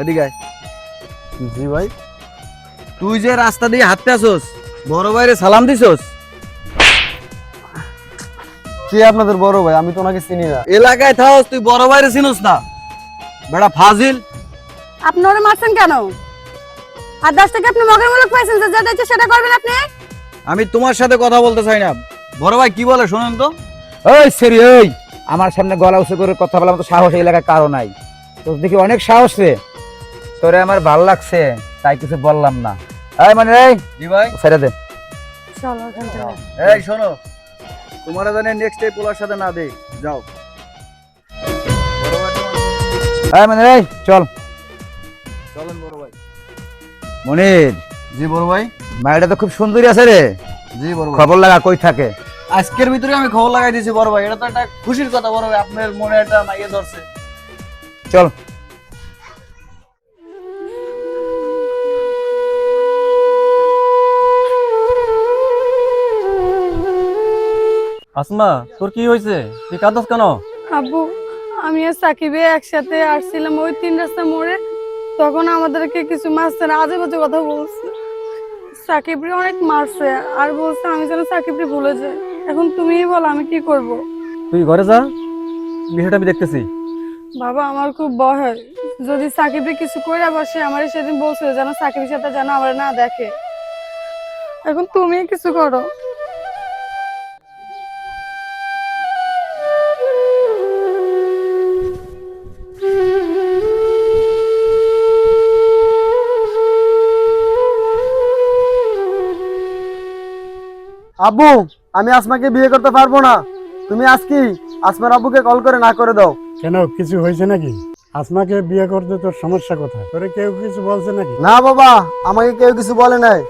এদিকে জি ভাই। তুই যে রাস্তা দিয়ে হাঁটতে আসোস বড় ভাইরে সালাম দিছস। কে আপনাদের বড় ভাই? আমি তো ওনাকে চিনি না। এলাকায় থাকস তুই বড় ভাইরে চিনস না। বেটা ফাজিল। আপনি ওরে মারছেন কেন? আর দশ টাকা আপনি মগের মূলক পাইছেন যে যেটা ইচ্ছে সেটা করবেন আপনি? আমি তোমার সাথে কথা বলতে চাই না। বড় ভাই কি বলে শোনেন তো? ওই সেরি ওই আমার সামনে গলা উঁচু করে কথা বলার মতো সাহস এই এলাকায় কারও নাই। তোর দেখি অনেক সাহস রে। তোরে আমার ভালো লাগছে তাই কিছু বললাম না। এই মানে এই জি ভাই। ছেড়ে দে। চলো ওখান থেকে। এই শোনো। তোমার জানে নেক্সট এই পোলার সাথে না দে যাও। এই মানে এই চল। চলেন বড় ভাই। মনির জি বড় ভাই। মায়েরা তো খুব সুন্দরী আছে রে। জি বড় ভাই। খবর লাগা কই থাকে? আজকের ভিতরে আমি খবর লাগাই দিয়েছি বড় ভাই। এটা তো একটা খুশির কথা বড় ভাই। আপনার মনে একটা মাইয়ে ধরছে। চল। আসমা তোর কি হয়েছে? তুই কাঁদছ কেন? আব্বু আমি আর সাকিবে একসাথে আসছিলাম ওই তিন রাস্তা মোড়ে। তখন আমাদেরকে কিছু না আজে বাজে কথা বলছে। সাকিবরে অনেক মারছে আর বলছে আমি যেন সাকিবরে ভুলে যাই। এখন তুমিই বলো আমি কি করব? তুই ঘরে যা বিষয়টা আমি দেখতেছি। বাবা আমার খুব ভয় হয়। যদি সাকিবরে কিছু করে বসে আমার সেদিন বলছিল যেন সাকিবের সাথে যেন আমার না দেখে। এখন তুমি কিছু করো। আব্বু আমি আসমাকে বিয়ে করতে পারব না। তুমি আজকে আসমার আব্বুকে কল করে না করে দাও? কেন কিছু হয়েছে নাকি? আসমাকে বিয়ে করতে তোর সমস্যা কোথায়? তোরে কেউ কিছু বলছে নাকি? না বাবা আমাকে কেউ কিছু বলে নাই।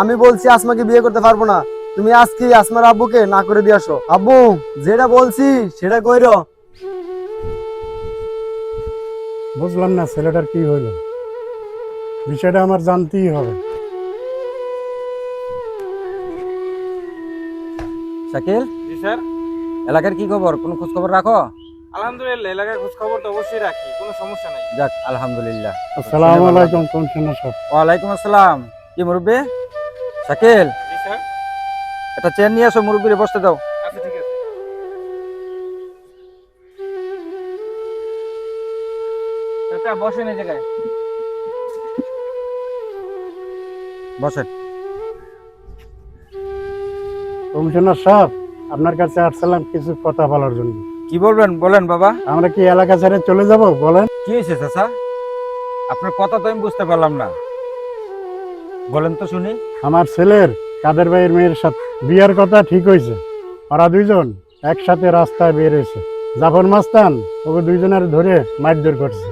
আমি বলছি আসমাকে বিয়ে করতে পারব না। তুমি আজকে আসমার আব্বুকে না করে দিয়ে আসো? আব্বু যেটা বলছি সেটা কইরো। বুঝলাম না ছেলেটার কি হইল। বিষয়টা আমার জানতেই হবে। শাকিল? জি স্যার। এলাকার কি খবর? কোনো খোঁজ খবর রাখো? আলহামদুলিল্লাহ এলাকার খোঁজ খবর তো অবশ্যই রাখি কোনো সমস্যা নাই। যাক আলহামদুলিল্লাহ। আসসালামু আলাইকুম কমিশনার সাহেব ওয়ালাইকুম আসসালাম। কি মুরব্বী? শাকিল? জি স্যার। একটা চেয়ার নিয়ে আসো মুরব্বীরে বসতে দাও। আচ্ছা ঠিক আছে। চাচা বসেন এই জায়গায়। বসেন। কমিশনার সাহেব আপনার কাছে আসছিলাম কিছু কথা বলার জন্য। কি বলবেন? বলেন বাবা। আমরা কি এলাকা ছেড়ে চলে যাব? বলেন। কি হয়েছে চাচা? আপনার কথা তো আমি বুঝতে পারলাম না। বলেন তো শুনি। আমার ছেলের কাদের ভাইয়ের মেয়ের সাথে বিয়ার কথা ঠিক হয়েছে। ওরা দুইজন একসাথে রাস্তায় বের হয়েছে। জাফর মাস্তান ওকে দুইজনের ধরে মারধর করছে।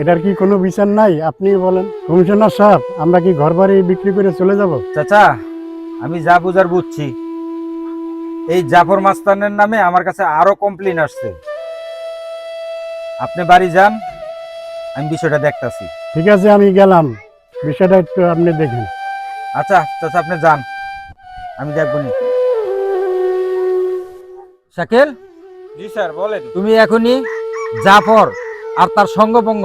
এটার কি কোনো বিচার নাই? আপনি বলেন। কমিশনার সাহেব আমরা কি ঘর বাড়ি বিক্রি করে চলে যাব? চাচা আমি যা বুঝার বুঝছি। এই জাফর মাস্তানের নামে আমার কাছে আরও কমপ্লেন আসছে। আপনি বাড়ি যান আমি বিষয়টা দেখতাছি। ঠিক আছে আমি গেলাম। বিষয়টা একটু আপনি দেখেন। আচ্ছা চাচা আপনি যান। আমি দেখব নি। শাকিল? জি স্যার বলেন। তুমি এখনই জাফর আর তার সঙ্গপঙ্গ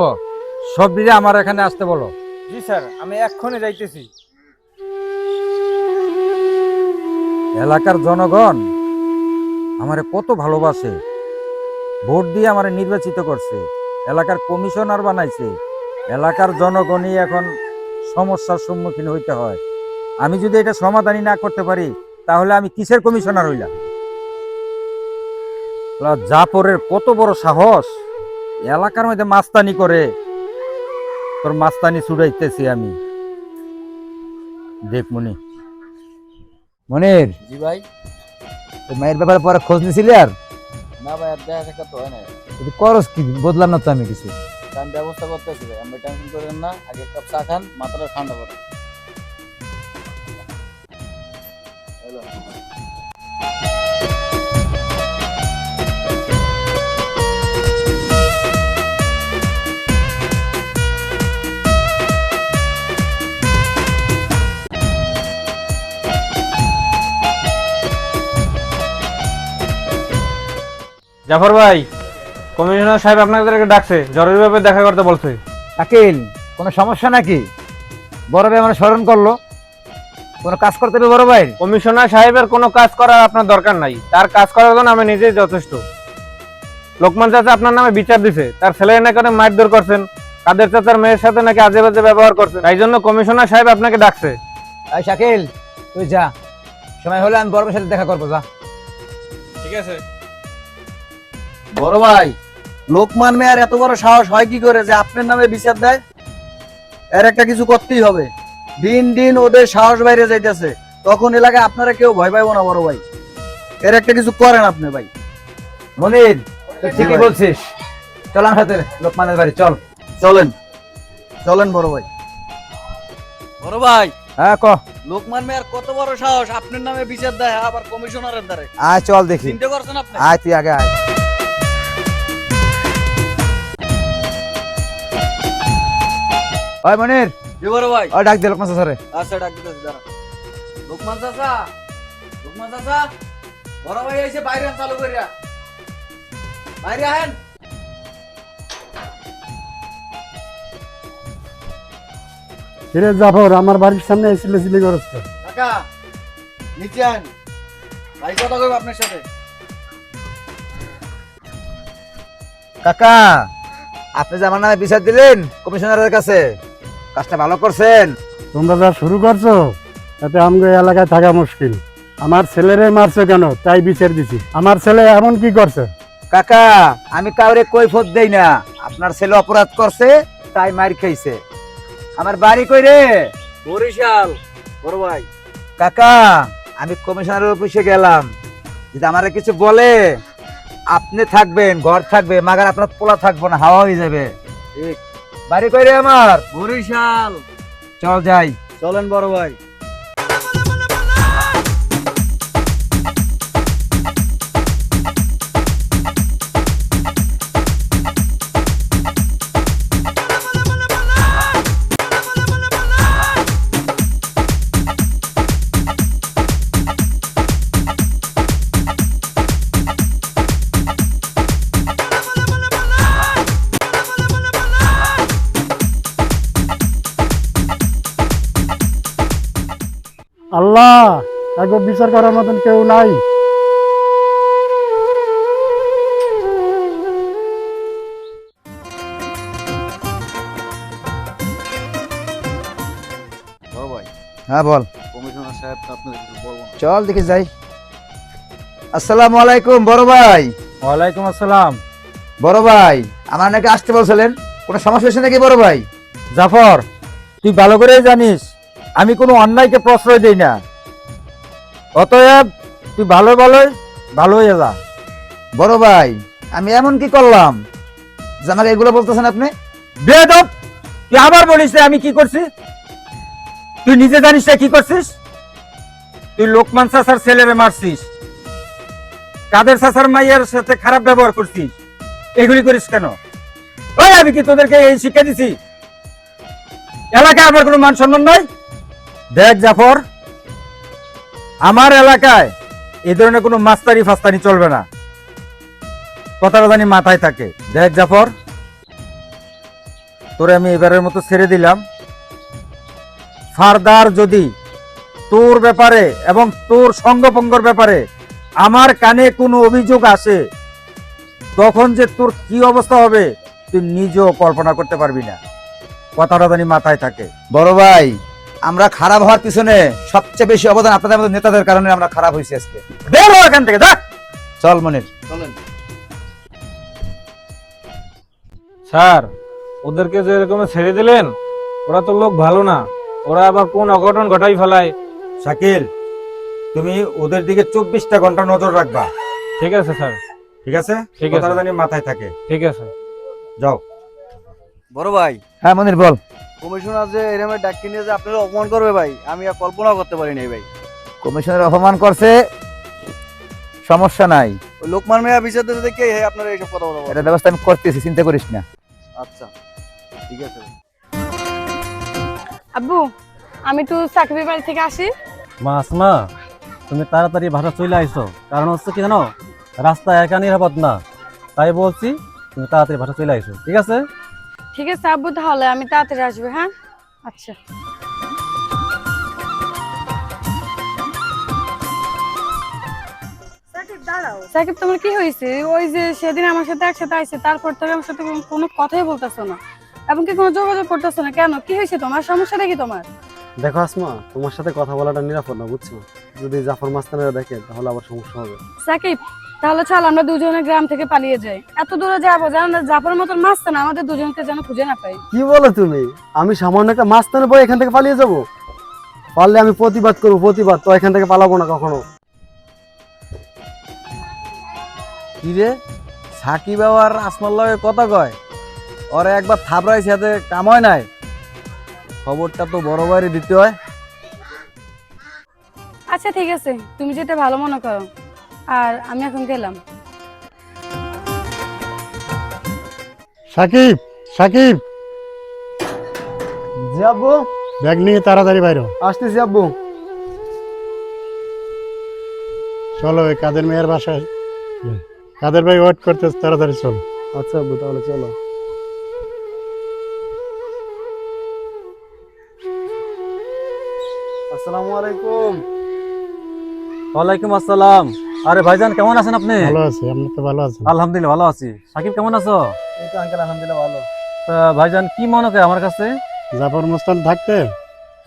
সব মিলে আমার এখানে আসতে বলো। জি স্যার আমি এক্ষুনি যাইতেছি। এলাকার জনগণ আমারে কত ভালোবাসে। ভোট দিয়ে আমারে নির্বাচিত করছে। এলাকার কমিশনার বানাইছে। এলাকার জনগণই এখন সমস্যার সম্মুখীন হইতে হয়। আমি যদি এটা সমাধানই না করতে পারি, তাহলে আমি কিসের কমিশনার হইলাম? জাপরের কত বড় সাহস। এলাকার মধ্যে মাস্তানি করে। তোর মাস্তানি ছুড়াইতেছি আমি। দেখ মনি। মনির। জি ভাই। মায়ের ব্যাপারে পরে খোঁজ নিয়েছিলে আর? না ভাই আর দেখা সাক্ষাৎ হয় না তুই করস কি? বদলাম না তো আমি কিছু। কারণ ব্যবস্থা করতেছি ভাই আমি টেনশন করেন না আগে এক কাপ চা খান মাথাটা ঠান্ডা করেন। জাফর ভাই কমিশনার সাহেব আপনাদেরকে ডাকছে জরুরি ভাবে দেখা করতে বলছে। শাকিল কোনো সমস্যা নাকি? বড় ভাই আমার স্মরণ করল। কোনো কাজ করতে হবে বড় ভাই? কমিশনার সাহেবের কোনো কাজ করার আপনার দরকার নাই। তার কাজ করার জন্য আমি নিজেই যথেষ্ট। লোকমান চাচা আপনার নামে বিচার দিছে। তার ছেলে নাকি অনেক মারধর করছেন। কাদের চাচার মেয়ের সাথে নাকি আজে বাজে ব্যবহার করছেন? তাই জন্য কমিশনার সাহেব আপনাকে ডাকছে। এই শাকিল তুই যা। সময় হলে আমি বড় ভাইয়ের সাথে দেখা করব যা। ঠিক আছে। বড় ভাই লোকমান মেয়ার এত বড় সাহস হয় কি করে যে আপনার নামে বিচার দেয়? এর একটা কিছু করতেই হবে। দিন দিন ওদের সাহস বাইরে যাইতেছে। তখন এলাকায় আপনারা কেউ ভয় পাইবো না বড় ভাই। এর একটা কিছু করেন আপনি ভাই। মনির তুই ঠিকই বলছিস। চল আমার সাথে লোকমানের বাড়ি চল। চলেন। চলেন বড় ভাই। বড় ভাই। হ্যাঁ ক। লোকমান মেয়ার কত বড় সাহস আপনার নামে বিচার দেয় আবার কমিশনারের দ্বারে। আয় চল দেখি। চিন্তা করছেন আপনি? আয় তুই আগে আয়। ওই মনির। জি বড় ভাই। ওই ডাক দে লোকমান স্যারে আচ্ছা ডাক দিতেছি দাঁড়া। লোকমান চাচা লোকমান চাচা বড় ভাই এসে বাইরে চালু করিয়া। বাইরে আহেন। কিরে জাফর আমার বাড়ির সামনে এসিলে সিলি করছে। কাকা নিচে আন ভাই কথা কইব আপনার সাথে। কাকা আপনি যে আমার নামে বিচার দিলেন কমিশনারের কাছে? কাজটা ভালো করছেন? তোমরা যা শুরু করছ তাতে আমাকে এলাকায় থাকা মুশকিল। আমার ছেলেরে মারছো কেন? তাই বিচার দিছি। আমার ছেলে এমন কি করছে? কাকা আমি কাউরে কৈফত দেই না। আপনার ছেলে অপরাধ করছে তাই মার খাইছে। আমার বাড়ি কই রে? বরিশাল বড় ভাই। কাকা আমি কমিশনারের অফিসে গেলাম। যদি আমারে কিছু বলে আপনি থাকবেন ঘর থাকবে মাগার আপনার পোলা থাকব না হাওয়া হয়ে যাবে। ঠিক। বাড়ি কই রে আমার। বরিশাল। চল যাই। চলেন বড় ভাই। একবার বিচার করার মতন কেউ নাই। বড় ভাই। হ্যাঁ বল। কমিশনার সাহেব আপনাদের কিছু বলব চল দেখে যাই। আসসালামু আলাইকুম বড় ভাই। ওয়ালাইকুম আসসালাম। বড় ভাই আমার নাকি আসতে বলছিলেন। কোনো সমস্যা হয়েছে নাকি বড় ভাই? জাফর তুই ভালো করেই জানিস আমি কোনো অন্যায়কে প্রশ্রয় দেই না। অতএব তুই ভালো ভালো ভালো হয়ে যা। বড় ভাই আমি এমন কি করলাম? যে আমাকে এগুলো বলতেছেন আপনি? বেদব তুই আবার বলিস আমি কি করছি? তুই নিজে জানিস না কি করছিস? তুই লোকমান চাচার ছেলেরে মারছিস। কাদের চাচার মাইয়ের সাথে খারাপ ব্যবহার করছিস? এগুলি করিস কেন? ওই আমি কি তোদেরকে এই শিক্ষা দিছি? এলাকায় আমার কোনো মান সম্মান নাই? দেখ জাফর আমার এলাকায় এই ধরনের কোনো মাস্তারি ফাস্তানি চলবে না। কথাটা জানি মাথায় থাকে। দেখ, জাফর, তোরে আমি এবারের মতো ছেড়ে দিলাম। ফারদার যদি তোর ব্যাপারে এবং তোর সঙ্গপঙ্গর ব্যাপারে আমার কানে কোনো অভিযোগ আসে, তখন যে তোর কি অবস্থা হবে, তুই নিজেও কল্পনা করতে পারবি না। কথাটা জানি মাথায় থাকে। বড় ভাই আমরা খারাপ হওয়ার পিছনে সবচেয়ে বেশি অবদান আপনাদের মতো নেতাদের কারণে আমরা খারাপ হয়েছি আজকে। বের হ এখান থেকে দেখ চল মনির। চলেন। স্যার ওদেরকে যে এরকম ছেড়ে দিলেন ওরা তো লোক ভালো না। ওরা আবার কোন অঘটন ঘটাই ফেলায়? শাকিল তুমি ওদের দিকে চব্বিশটা ঘণ্টা নজর রাখবা। ঠিক আছে স্যার। ঠিক আছে? ঠিক আছে। কথাটা জানি মাথায় থাকে। ঠিক আছে। যাও। বড় ভাই। হ্যাঁ মনির বল। কমিশনার যে এরমে ডাকি নিয়ে যে আপনারা অপমান করবে ভাই আমি আর কল্পনা করতে পারি নাই ভাই। কমিশনের অপমান করছে সমস্যা নাই। ওই লোকমান মেয়া বিচার দিতে দেখে হে আপনারা এইসব কথা বলা এটা ব্যবস্থা আমি করতেছি চিন্তা করিস না। আচ্ছা ঠিক আছে আব্বু আমি তো সাকিবের বাড়ি থেকে আসি। মা আসমা তুমি তাড়াতাড়ি ভাষা চলে আইসো। কারণ হচ্ছে কি জানো রাস্তা একা নিরাপদ না। তাই বলছি তুমি তাড়াতাড়ি ভাষা চলে আইসো ঠিক আছে? ঠিক আছে আব্বু তাহলে আমি তাড়াতাড়ি আসব হ্যাঁ? আচ্ছা। সাকিব তোমার কি হয়েছে? ওই যে সেদিন আমার সাথে একসাথে আইছে তারপর থেকে আমার সাথে কোনো- কথাই বলতেছো না। এবং কি কোনো যোগাযোগ করতেছো না? কেন? কি হয়েছে তোমার? সমস্যাটা কি তোমার? দেখো আসমা তোমার সাথে কথা বলাটা নিরাপদ না বুঝছ? যদি জাফর মাস্তানেরা দেখে তাহলে আবার সমস্যা হবে। সাকিব তাহলে চল আমরা দুজনে গ্রাম থেকে পালিয়ে যাই। এত দূরে যাব জানো না জাফর মতন আমাদের দুজনকে যেন খুঁজে না পাই। কি বলো তুমি? আমি সামান্য একটা মাস্তানের বই এখান থেকে পালিয়ে যাব? পারলে আমি প্রতিবাদ করব প্রতিবাদ তো এখান থেকে পালাবো না কখনো। কি রে সাকিব আর আসমার লগে কথা কয়? ওরে একবার থাবড়াই সাথে কাম হয় নাই? খবরটা তো বড় বাইরে দিতে হয়। আচ্ছা ঠিক আছে তুমি যেটা ভালো মনে করো। আর আমি এখন গেলাম। সাকিব সাকিব। জি আব্বু। ব্যাগ নিয়ে তাড়াতাড়ি বাইরো আসতেছি আব্বু। চলো ওই কাদের মেয়ের বাসায়। কাদের ভাই ওয়েট করতে তাড়াতাড়ি চলো। আচ্ছা আব্বু তাহলে চলো। আসসালামু আলাইকুম। ওয়ালাইকুম আসসালাম। আরে ভাইজান কেমন আছেন আপনি? ভালো আছি আপনি তো ভালো আছেন? আলহামদুলিল্লাহ ভালো আছি। সাকিব কেমন আছো? এই তো আঙ্কেল আলহামদুলিল্লাহ ভালো। তা ভাইজান কি মনে করে আমার কাছে? জাফর মুস্তান থাকতে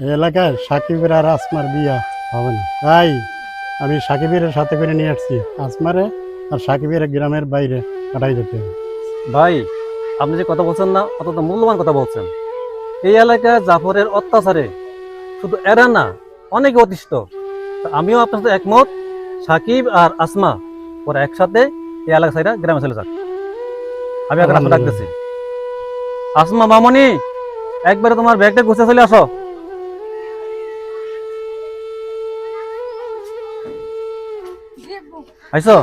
এই এলাকায় সাকিবের আর আসমার বিয়া হবে না। তাই আমি সাকিবের সাথে করে নিয়ে আসছি। আসমারে আর সাকিবের গ্রামের বাইরে পাঠাই যেতে ভাই আপনি যে কথা বলছেন না অত্যন্ত মূল্যবান কথা বলছেন। এই এলাকায় জাফরের অত্যাচারে শুধু এরা না অনেকে অতিষ্ঠ। তা আমিও আপনার সাথে একমত। সাকিব আর আসমা ওরা একসাথে এই এলাকা সাইডা গ্রামে চলে যাক। আমি এখন আপনার ডাকতেছি। আসমা মামনি একবারে তোমার ব্যাগটা গুছিয়ে চলে আসো। আইসো।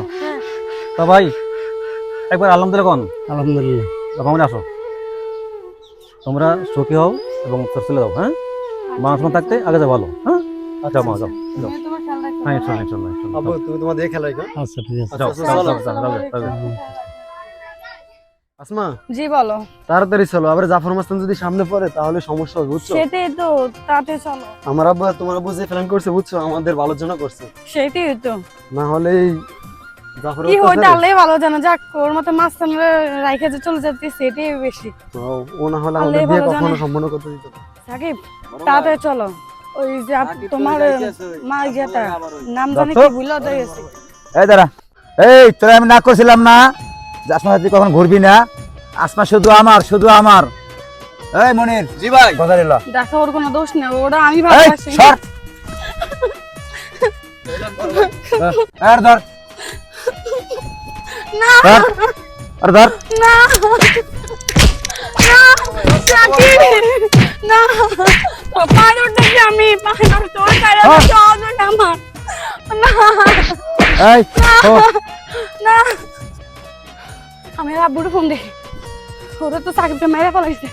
তা ভাই একবার আলহামদুলিল্লাহ কন। আলহামদুলিল্লাহ। মামনি আসো। তোমরা সুখী হও এবং চলে যাও হ্যাঁ? মানুষ থাকতে আগে যাও ভালো হ্যাঁ? আচ্ছা মা যাও যাও। হ্যাঁ ইনশাল্লাহ ইনশাল্লাহ ইনশাল্লাহ আব্বু তুমি তোমার দেখে খেলা? আচ্ছা ঠিক আছে। যাও আচ্ছা, যাও যাও যাও যাও যাও যাও। আসমা জি বলো। তাড়াতাড়ি চলো আবার জাফর মাস্তান যদি সামনে পড়ে তাহলে সমস্যা হবে বুঝছ? সেটাই তো তাতে চলো। আমার আব্বু তোমার আব্বু যে প্ল্যান করছে বুঝছ? আমাদের ভালোর জন্য করছে। সেটাই তো। না হলে এই কি হয় তাহলে ভালো জানো। যাক ওর মতো মাছ রাইখে যে চলে যাচ্ছে সেটাই বেশি। ও, না হলে আমাদের বিয়ে কখনো সম্পন্ন করতে দিত সাকিব তাড়াতাড়ি চলো। ওই যে তোমার মা। নাম জানি কি এই দাঁড়া এই তোরা আমি না করছিলাম না যে কখন ঘুরবি না আসমা শুধু আমার শুধু আমার এই মনির জি ভাই দেখো ওর কোনো দোষ নেই ওরা আমি সর আর ধর না আর ধর না না না উঠতেছি আমি পানি উঠতে ওর কারে হ্যাঁ। চল না আমার না। এই না। আমি আব্বুর ফোন দেখি। ওরা তো সাকিবকে মেরে ফেলাইছে।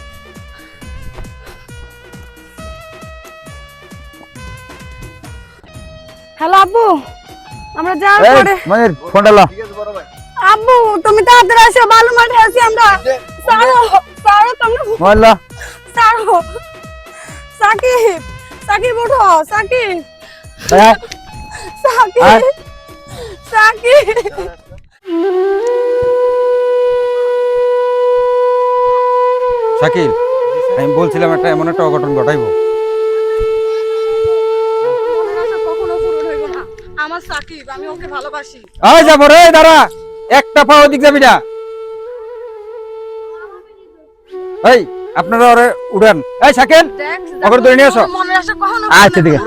হ্যালো আব্বু। আমরা যাওয়ার পরে মনির ফোনটা ল। ঠিক আছে বড় ভাই। আব্বু তুমি তাড়াতাড়ি আসো বালু মাঠে আছি আমরা। সারো সারো তোমরা সারো সাকিব। সাকিব উঠো সাকিব। আয়। সাকিব সাকিব। শাকিল আমি বলছিলাম একটা এমন একটা অঘটন ঘটাইবো। আমার সাকিব আমি ওকে ভালোবাসি। এই যাব রে দাঁড়া একটা পা ওদিক যাবি না। এই আপনারা ওরে উড়ান। এই শাকিল দেখ ওকে ধরে নিয়ে আসো। আচ্ছা ঠিক আছে।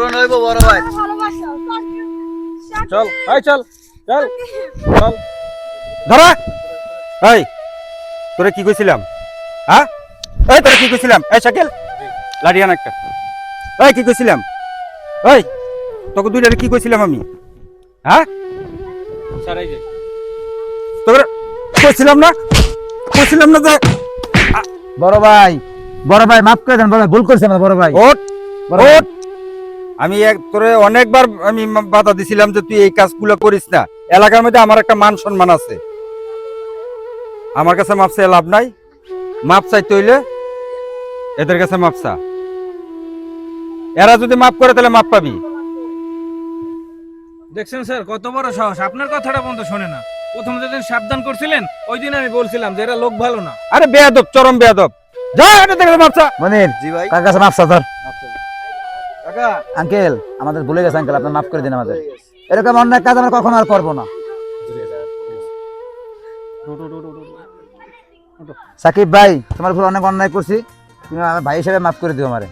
চল এই চল চল চল। ধরা। এই তোরে কি কইছিলাম? হ্যাঁ? এই তোরে কি কইছিলাম? এই শাকিল লাড়িয়ান একটা। এই কি কইছিলাম? এই তোকে দুইটারে কি কইছিলাম আমি? হ্যাঁ? তোকে কইছিলাম না? কইছিলাম না যে বড় ভাই বড় ভাই মাফ করে দেন বড় ভাই ভুল করছেন না বড় ভাই। ওট ওট আমি এক তোরে অনেকবার আমি বাধা দিছিলাম যে তুই এই কাজগুলো করিস না। এলাকার মধ্যে আমার একটা মান সম্মান আছে। আমার কাছে মাপ চাই লাভ নাই। মাপ চাইতে হইলে এদের কাছে মাপ চা। এরা যদি মাপ করে তাহলে মাপ পাবি। দেখছেন স্যার কত বড় সাহস। আপনার কথাটা পর্যন্ত শোনে না। প্রথম যেদিন সাবধান করছিলেন ওই দিন আমি বলছিলাম যে এরা লোক ভালো না। আরে বেয়াদব চরম বেয়াদব। যা এদের কাছে মাপ চা মনির জি ভাই। কার কাছে মাপ চা ধর কাকা। আঙ্কেল আমাদের ভুলে গেছে আঙ্কেল আপনি মাফ করে দিন আমাদের। এরকম অন্যায় কাজ আমরা কখনো আর করব না। সাকিব ভাই তোমার ভুল অনেক অন্যায় করছি। তুমি আমার ভাই হিসেবে মাফ করে দিও আমারে।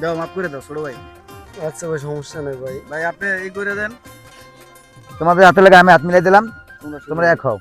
দাও মাফ করে দাও ছোট ভাই। আচ্ছা ভাই সমস্যা নেই ভাই। ভাই আপনি এই করে দেন। তোমাদের হাতে লাগে আমি হাত মিলাই দিলাম তোমরা এক হও।